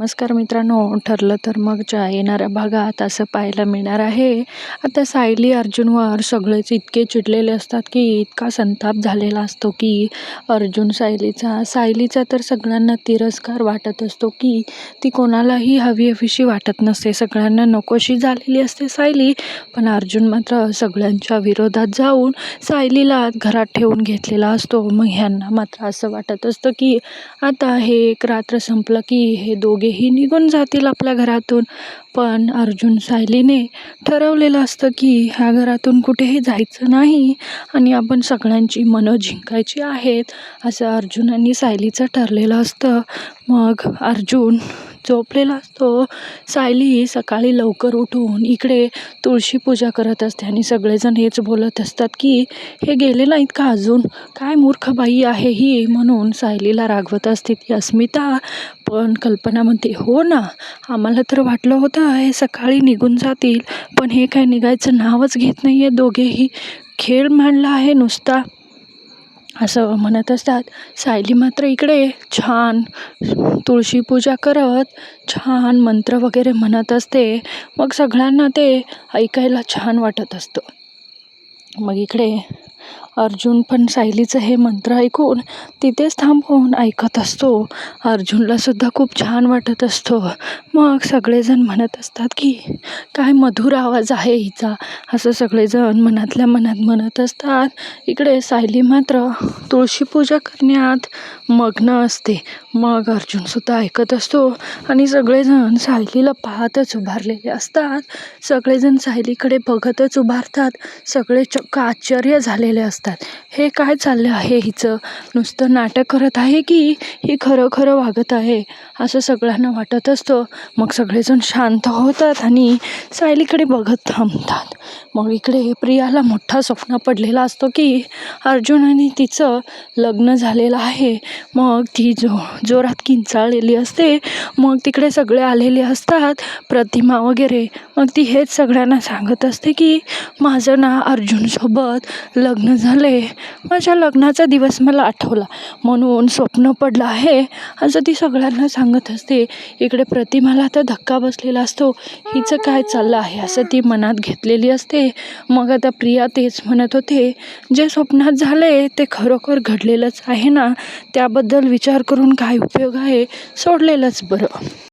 नमस्कार मित्रांनो ठरलं तर मगच्या येणाऱ्या भागात असं पाहायला मिळणार आहे. आता सायली अर्जुनवर सगळेच इतके चिडलेले असतात की इतका संताप झालेला असतो की अर्जुन सायलीचा सायलीचा तर सगळ्यांना तिरस्कार वाटत असतो की ती कोणालाही हवी हवीशी वाटत नसते. सगळ्यांना नकोशी झालेली असते सायली पण अर्जुन मात्र सगळ्यांच्या विरोधात जाऊन सायलीला घरात ठेवून घेतलेला असतो. मग ह्यांना मात्र असं वाटत असतं की आता हे एक रात्र संपलं की हे दोघे तेही निघून जातील आपल्या घरातून. पण अर्जुन सायलीने ठरवलेलं असतं की ह्या घरातून कुठेही जायचं नाही आणि आपण सगळ्यांची मनं जिंकायची आहेत असं अर्जुन आणि सायलीचं ठरलेलं असतं. मग अर्जुन झोपलेला असतो. सायली सकाळी लवकर उठून इकडे तुळशी पूजा करत असते आणि सगळेजण हेच बोलत असतात की हे गेले नाहीत का अजून? काय मूर्ख बाई आहे ही? म्हणून सायलीला रागवत असते ती अस्मिता पण कल्पना म्हणते हो ना आम्हाला तर वाटलं होतं हे सकाळी निघून जातील पण हे काय निघायचं नावच घेत नाही आहे दोघेही. खेळ मांडला आहे नुसता. असं म्हणत असतात. सायली मात्र इकडे छान तुळशी पूजा करत छान मंत्र वगैरे म्हणत असते. मग सगळ्यांना ते ऐकायला छान वाटत असतं. मग इकडे अर्जुन पण सायलीचं हे मंत्र ऐकून तिथेच थांबून ऐकत असतो. अर्जुनला सुद्धा खूप छान वाटत असतो. मग सगळेजण म्हणत असतात की काय मधुर आवाज आहे हिचा. असं सगळेजण मनातल्या मनात म्हणत असतात. इकडे सायली मात्र तुळशी पूजा करण्यात मग्न असते. मग अर्जुनसुद्धा ऐकत असतो आणि सगळेजण सायलीला पाहतच उभारलेले असतात. सगळेजण सायलीकडे बघतच उभारतात. सगळे चक्क आश्चर्य झालेले असतात. हे काय चाललं आहे हिचं? नुसतं नाटक करत आहे की ही खरं खरं वागत आहे? असं सगळ्यांना वाटत असतं. मग सगळेजण शांत होतात आणि सायलीकडे बघत थांबतात. मग इकडे प्रियाला मोठा स्वप्न पडलेला असतो की अर्जुन आणि तिचं लग्न झालेलं आहे. मग ती जो जोरात किंचाळलेली असते. मग तिकडे सगळे आलेले असतात प्रतिमा वगैरे. मग ती हेच सगळ्यांना सांगत असते की माझं ना अर्जुनसोबत लग्न झाले. माझ्या लग्नाचा दिवस मला आठवला. म्हणून स्वप्न पडलं आहे. असं ती सगळ्यांना सांगत असते. इकडे प्रतिमाला तर धक्का बसलेला असतो. हिचं काय चाललं आहे? असं ती मनात घेतलेली असते. मग आता प्रिया तेच म्हणत होते जे स्वप्नात झाले ते खरोखर घडलेलंच आहे ना? त्याबद्दल विचार करून काय उपयोग आहे? सोडलेलंच बरं.